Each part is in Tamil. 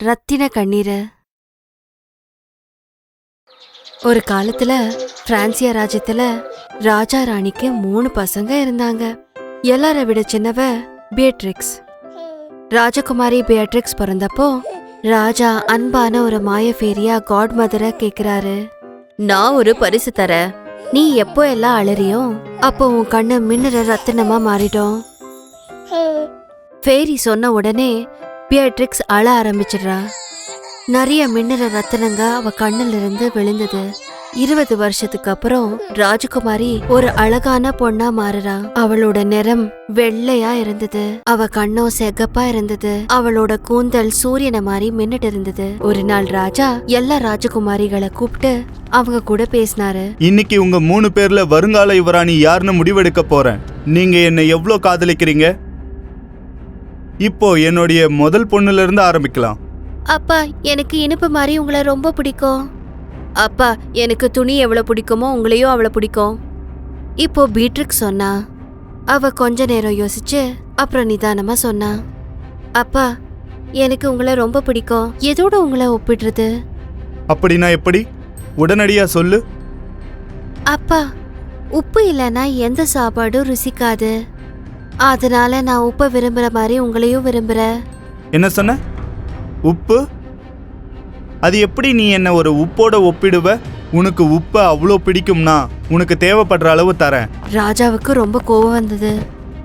ரத்தின கண்ணீரு. ஒரு காலத்துல பிரான்சியா ராஜ்யத்துல ராஜா ராணிக்கு மூணு பசங்க இருந்தாங்க. எல்லார விட சின்னவ பியட்ரிக்ஸ். ராஜகுமாரி பியட்ரிக்ஸ் பிறந்தப்போ ராஜா அன்பான ஒரு மாயஃபேரியா காட் மதரை கேக்குறாரு. நான் ஒரு பரிசு தரேன் நீ எப்போ எல்லாம் அலறியோ அப்போ உன் கண்ணு மின்னுற ரத்தினமா மாறிடும். ஃபேரி சொன்ன உடனே பியட்ரிக்ஸ் அழ ஆரம்பிச்சிடுறா. நிறைய மின்னுற ரத்தினங்க அவ கண்ணுல இருந்து விழுந்தது. இருபது வருஷத்துக்கு அப்புறம் ராஜகுமாரி ஒரு அழகான பொண்ணா மாறுறா. அவளோட நிறம் வெள்ளையா இருந்தது. அவ கண்ணும் செகப்பா இருந்தது. அவளோட கூந்தல் சூரியனை மாதிரி மின்னுட்டு இருந்தது. ஒரு நாள் ராஜா எல்லா ராஜகுமாரிகளை கூப்பிட்டு அவங்க கூட பேசினாரு. இன்னைக்கு உங்க மூணு பேர்ல வருங்கால யுவராணி யாருன்னு முடிவெடுக்க போறேன். நீங்க என்னை எவ்வளோ காதலிக்கிறீங்க? இப்போ என்னுடைய முதல் பொண்ணுல இருந்து ஆரம்பிக்கலாம். அப்பா எனக்கு இனிப்பு மாதிரி உங்களை ரொம்ப பிடிக்கும். அப்பா எனக்கு துணி எவ்வளவு பிடிக்குமோ உங்களையும் அவ்வளவு பிடிக்கும். இப்போ பீட்ரிக் சொன்னா அவ கொஞ்ச நேரம் யோசிச்சு அப்புறம் நிதானமா சொன்னா அப்பா எனக்கு உங்களை ரொம்ப பிடிக்கும். எதோட உங்களை ஒப்பிடுறது? அப்படின்னா எப்படி? உடனடியா சொல்லு. அப்பா உப்பு இல்லைன்னா எந்த சாப்பாடும் ருசிக்காது. அதனால நான் உப்பை விரும்புற மாதிரி உங்களையும் விரும்புறேன் என்ன சொன்ன? உப்பு? அது எப்படி நீ என்ன ஒரு உப்போட ஒப்பிடுவ? உனக்கு உப்பு அவ்வளோ பிடிக்கும்னா உனக்கு தேவைப்படுற அளவு தரேன். ராஜாவுக்கு ரொம்ப கோவம் வந்தது.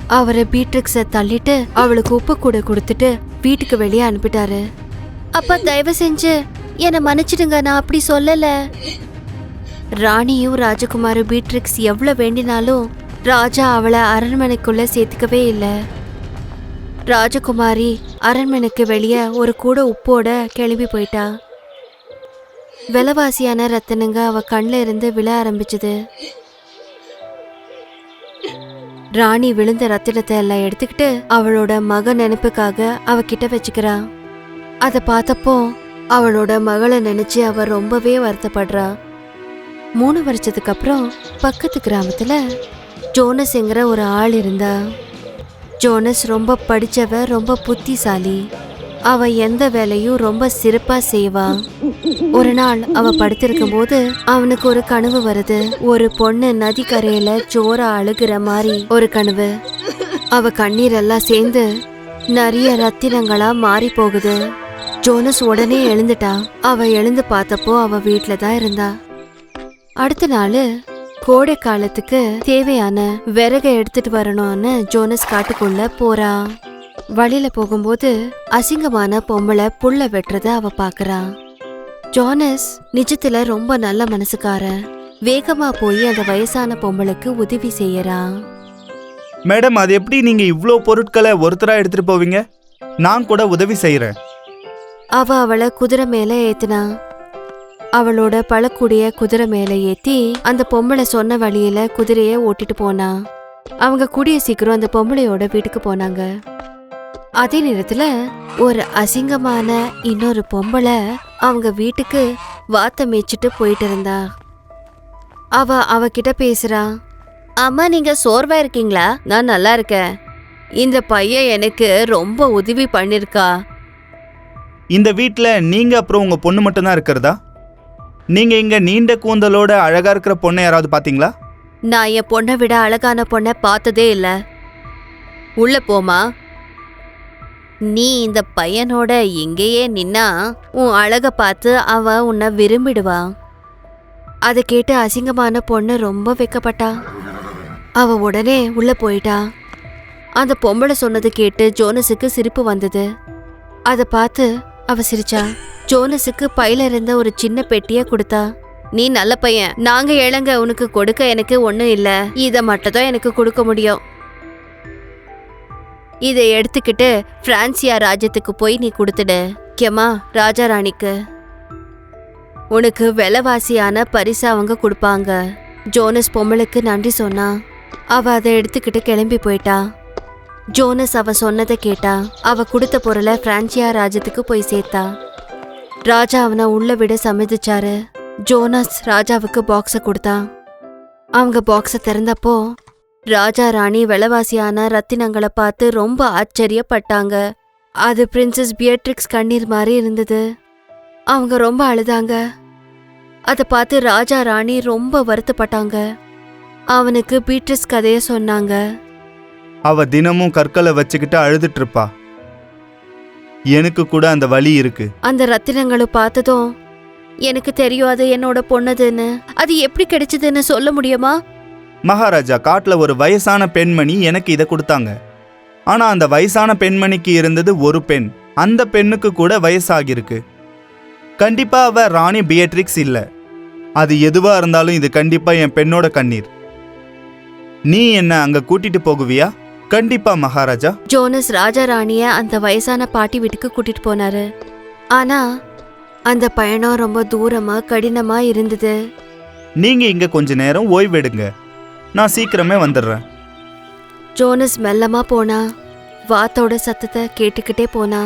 அவரை பீட்ரிக்ஸ தள்ளிட்டு அவளுக்கு உப்பு கூட கொடுத்துட்டு வீட்டுக்கு வெளியே அனுப்பிட்டாரு. அப்பா தயவு செஞ்சு என்னை மன்னிச்சிடுங்க நான் அப்படி சொல்லல. ராணியும் ராஜகுமாரும் பீட்ரிக்ஸ் எவ்வளவு வேண்டினாலும் ராஜா அவளை அரண்மனைக்குள்ள சேர்த்துக்கவே இல்லை. ராஜகுமாரி அரண்மனைக்கு வெளியே ஒரு கூட உப்போட கிளம்பி போயிட்டா. விலைவாசியான ரத்தனுங்க அவ கண்ணில் இருந்து விழ ஆரம்பிச்சது. ராணி விழுந்த ரத்தினத்தை எல்லாம் எடுத்துக்கிட்டு அவளோட மக நினைப்புக்காக அவகிட்ட வச்சுக்கிறா. அதை பார்த்தப்போ அவளோட மகளை நினைச்சு அவ ரொம்பவே வருத்தப்படுறா. மூணு வருஷத்துக்கு அப்புறம் பக்கத்து கிராமத்துல ஜோனஸ்ங்கிற ஒரு ஆள் இருந்தா ஜோனஸ் ரொம்ப படித்தவ ரொம்ப புத்திசாலி. அவ எந்த வேலையும் ரொம்ப சிறப்பா செய்வா. ஒரு நாள் அவ படுத்திருக்கும் போது அவனுக்கு ஒரு கனவு வருது. ஒரு பொண்ணு நதிக்கரையில ஜோரா அழுகிற மாதிரி ஒரு கனவு. அவ கண்ணீர் எல்லாம் சேர்ந்து நிறைய ரத்தினங்களா மாறி போகுது. ஜோனஸ் உடனே எழுந்துட்டா. அவ எழுந்து பார்த்தப்போ அவ வீட்டில் தான் இருந்தா. அடுத்த நாள் கோடை காலத்துக்கு தேவையான விறகை எடுத்துட்டு வரணும்னு ஜோனஸ் காட்டுக்குள்ள போறா. வழியில போகும்போது அசிங்கமான பொம்பளை புல்ல வெட்டுறத அவ பாக்குறா. ஜோனஸ் நிஜத்துல ரொம்ப நல்ல மனசுக்காரன். வேகமா போய் அந்த வயசான பொம்பளைக்கு உதவி செய்யறான் மேடம் அது எப்படி நீங்க இவ்வளோ பொருட்களை ஒருத்தரா எடுத்துட்டு போவீங்க? நான் கூட உதவி செய்யறேன். அவ அவளை குதிரை மேல ஏத்துனா. அவளோட பழக்கூடிய குதிரை மேல ஏத்தி அந்த பொம்பளை சொன்ன வழியில குதிரைய ஓட்டிட்டு போனா. அவங்க கூடிய சீக்கிரம் அந்த பொம்பளையோட வீட்டுக்கு போனாங்க. அதே நேரத்துல ஒரு அசிங்கமான இன்னொரு பொம்பளை அவங்க வீட்டுக்கு வாத்த மேய்ச்சிட்டு போயிட்டு இருந்தா. அவ அவகிட்ட பேசுறா அம்மா நீங்க சோர்வா இருக்கீங்களா? நான் நல்லா இருக்கேன். இந்த பையன் எனக்கு ரொம்ப உதவி பண்ணிருக்கா. இந்த வீட்டில் நீங்க அப்புறம் உங்க பொண்ணு மட்டும்தான் இருக்கிறதா? நீங்க இங்க நீண்ட கூந்தலோட அழகா இருக்கிற பொண்ணை யாராவது பாத்தீங்களா நான் என் பொண்ணை விட அழகான பொண்ணை பார்த்ததே இல்ல. உள்ள போமா நீ இந்த பையனோட எங்கேயே நின்னா உன் அழக பார்த்து அவ உன்னை விரும்பிடுவா. அதை கேட்டு அசிங்கமான பொண்ணு ரொம்ப வெக்கப்பட்டா. அவ உடனே உள்ள போயிட்டா. அந்த பொம்பளை சொன்னது கேட்டு ஜோனஸுக்கு சிரிப்பு வந்தது. அதை பார்த்து அவ சிரிச்சா ஜோனஸுக்கு பையில இருந்த ஒரு சின்ன பெட்டிய கொடுத்தா? நீ நல்ல பையன். நாங்க ஏழங்க உனக்கு கொடுக்க எனக்கு ஒண்ணும் இல்ல. இத மட்டும் தான் எனக்கு கொடுக்க முடியும். இதை எடுத்துக்கிட்டு பிரான்சியா ராஜ்யத்துக்கு போய் நீ கொடுத்துடு. கேமா ராஜா ராணிக்கு. உனக்கு விலைவாசியான பரிசு அவங்க கொடுப்பாங்க. ஜோனஸ் பொம்மலுக்கு நன்றி சொன்னா அவ அதை எடுத்துக்கிட்டு கிளம்பி போயிட்டா. ஜோனஸ் அவ சொன்னதை கேட்டா அவ கொடுத்த பொருளை பிரான்சியா ராஜ்யத்துக்கு போய் சேர்த்தா. ராஜா அவனை உள்ள விட சம்மதிச்சாரு. ஜோனஸ் ராஜாவுக்கு பாக்ஸ கொடுத்தான் அவங்க பாக்ஸ திறந்தப்போ ராஜா ராணி விலைவாசியான ரத்தினங்களை பார்த்து ரொம்ப ஆச்சரியப்பட்டாங்க. அது பிரின்சஸ் பியட்ரிக்ஸ் கண்ணீர் மாதிரி இருந்தது. அவங்க ரொம்ப அழுதாங்க. அதை பார்த்து ராஜா ராணி ரொம்ப வருத்தப்பட்டாங்க. அவனுக்கு பீட்ரிஸ் கதைய சொன்னாங்க. அவ தினமும் கற்களை வச்சுக்கிட்டு அழுதுட்டு இருப்பா எனக்கு கூட அந்த வலி இருக்கு. அந்த ரத்தினங்களை பார்த்ததும் எனக்கு தெரியும் அது என்னோட பொண்ணுதுன்னு. அது எப்படி கிடைச்சதுன்னு சொல்ல முடியுமா? மகாராஜா காட்டுல ஒரு வயசான பெண்மணி எனக்கு இதை கொடுத்தாங்க. ஆனா அந்த வயசான பெண்மணிக்கு இருந்தது ஒரு பெண். அந்த பெண்ணுக்கு கூட வயசாகிருக்கு கண்டிப்பா அவ ராணி பியட்ரிக்ஸ் இல்ல. அது எதுவா இருந்தாலும் இது கண்டிப்பா என் பெண்ணோட கண்ணீர். நீ என்ன அங்க கூட்டிட்டு போகுவியா? கண்டிப்பா மகாராஜா. ஜோனஸ் ராஜா ராணிய அந்த வயசான பாட்டி வீட்டுக்கு கூட்டிட்டு போனாரு. ஆனா அந்த பயணம் ரொம்ப தூரமா கடினமா இருந்தது. நீங்க இங்க கொஞ்ச நேரம் ஓய்வெடுங்க. நான் சீக்கிரமே வந்துடுறேன். ஜோனஸ் மெல்லமா போனா வாத்தோட சத்தத்தை கேட்டுக்கிட்டே போனா.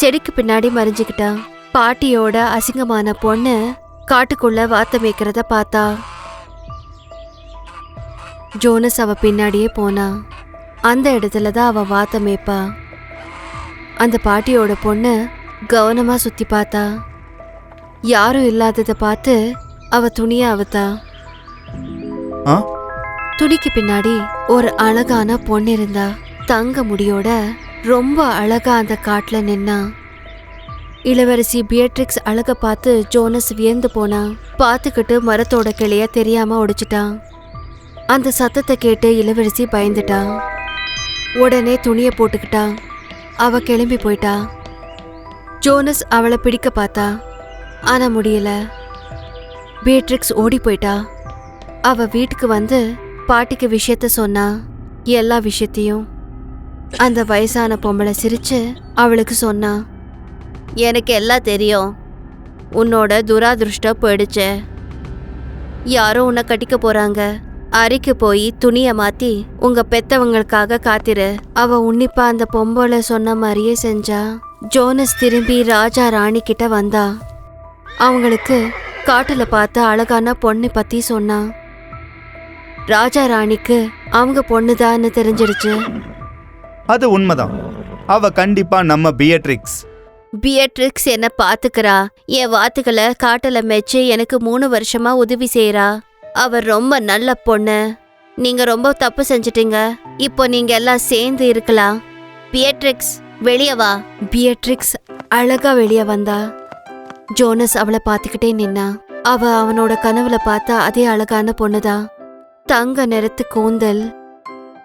செடிக்கு பின்னாடி மறைஞ்சுக்கிட்டான் பாட்டியோட அசிங்கமான பொண்ணு காட்டுக்குள்ள வாத்த மேய்க்கிறத பார்த்தா. ஜோனஸ் அவ பின்னாடியே போனா. அந்த இடத்துல தான் அவ வாத்த மேய்ப்பா. அந்த பாட்டியோட பொண்ணு கவனமா சுத்தி பார்த்தா. யாரும் இல்லாததை பார்த்து அவ துணிய அவுத்தா. ஆ? துணிக்கு பின்னாடி ஒரு அழகான பொண்ணு இருந்தா. தங்க முடியோட ரொம்ப அழகா அந்த காட்டுல நின்னா. இளவரசி பியட்ரிக்ஸ் அழக பார்த்து ஜோனஸ் வியந்து போனான் பார்த்துக்கிட்டு மரத்தோட கிளைய தெரியாம ஒடிச்சிட்டான் அந்த சத்தத்தை கேட்டு இளவரசி பயந்துட்டான் உடனே துணியை போட்டுக்கிட்டான் அவ கிளம்பி போயிட்டா. ஜோனஸ் அவளை பிடிக்க பார்த்தா. ஆனா முடியல. பீட்ரிக்ஸ் ஓடி போயிட்டா. அவ வீட்டுக்கு வந்து பாட்டிக்கு விஷயத்த சொன்னா. எல்லா விஷயத்தையும். அந்த வயசான பொம்பளை சிரிச்சு அவளுக்கு சொன்னா. எனக்கு எல்லாம் தெரியும். உன்னோட துராதிருஷ்டம் போயிடுச்சு. யாரோ உன்னை கட்டிக்க போறாங்க. அறைக்கு போய் துணிய மாத்தி உங்க பெத்தவங்களுக்காக காத்திரு. அவ உன்னிப்பா அந்த பொம்பளை சொன்ன மாதிரியே செஞ்சா. ஜோனஸ் திரும்பி ராஜா ராணி கிட்ட வந்தா. அவங்களுக்கு காட்டுல பார்த்த அழகான பொண்ணு பத்தி சொன்னான் ராஜா ராணிக்கு அவங்க பொண்ணுதான்னு தெரிஞ்சிடுச்சு அது உண்மைதான். அவ கண்டிப்பா நம்ம பியட்ரிக்ஸ். பியட்ரிக்ஸ் என்ன பாத்துக்கிறா. என் வாத்துக்களை காட்டுல மெச்சு எனக்கு மூணு வருஷமா உதவி செய்யறா அவர் ரொம்ப நல்ல பொண்ணு. நீங்க ரொம்ப தப்பு செஞ்சிட்டீங்க. இப்போ நீங்க எல்லாம் சேர்ந்து இருக்கலாம். பியட்ரிக்ஸ் வெளியே வா. பியட்ரிக்ஸ் அழகா வெளியே வந்தா. ஜோனஸ் அவளை பார்த்துக்கிட்டே நின்னா. அவ அவனோட கனவுல பார்த்த அதே அழகான பொண்ணுதான் தங்க நிறத்து கூந்தல்.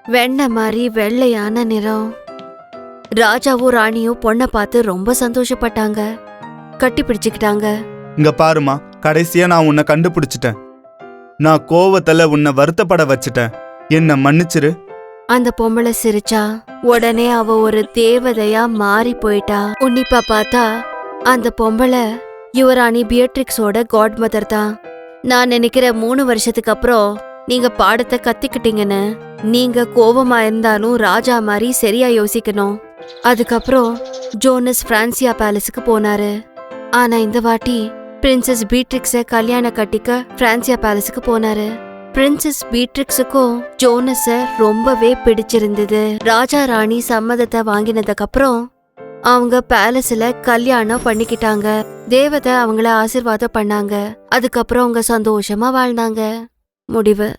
வெண்ணெய் மாதிரி வெள்ளையான நிறம். ராஜாவும் ராணியும் பொண்ணை பார்த்து ரொம்ப சந்தோஷப்பட்டாங்க. கட்டி பிடிச்சுக்கிட்டாங்க. இங்க பாருமா கடைசியா நான் உன்னை கண்டுபிடிச்சிட்டேன். நான் கோவத்துல உன்னை வருத்தப்பட வச்சுட்டேன். என்ன மன்னிச்சிரு. அந்த பொம்பளை சிரிச்சா உடனே அவ ஒரு தேவதையா மாறி போயிட்டா. உன்னிப்பா பார்த்தா அந்த பொம்பளை யுவராணி பியட்ரிக்ஸோட காட் மதர் தான். நான் நினைக்கிற மூணு வருஷத்துக்கு அப்புறம் நீங்க பாடத்தை கத்துக்கிட்டீங்கன்னு நீங்க கோவமா இருந்தாலும் ராஜா மாதிரி சரியா யோசிக்கணும். அதுக்கப்புறம் ஜோனஸ் பிரான்சியா பேலஸுக்கு போனாரு. ஆனா இந்த வாட்டி பிரின்சஸ் பீட்ரிக்ஸ கல்யாணம் கட்டிக்க பிரான்சியா பேலஸுக்கு போனாரு. பிரின்சஸ் பீட்ரிக்ஸுக்கும் ஜோனஸ ரொம்பவே பிடிச்சிருந்தது. ராஜா ராணி சம்மதத்தை வாங்கினதுக்கு அப்புறம் அவங்க பேலஸ்ல கல்யாணம் பண்ணிக்கிட்டாங்க. தேவதை அவங்கள ஆசிர்வாதம் பண்ணாங்க. அதுக்கப்புறம் அவங்க சந்தோஷமா வாழ்ந்தாங்க. முடிவு.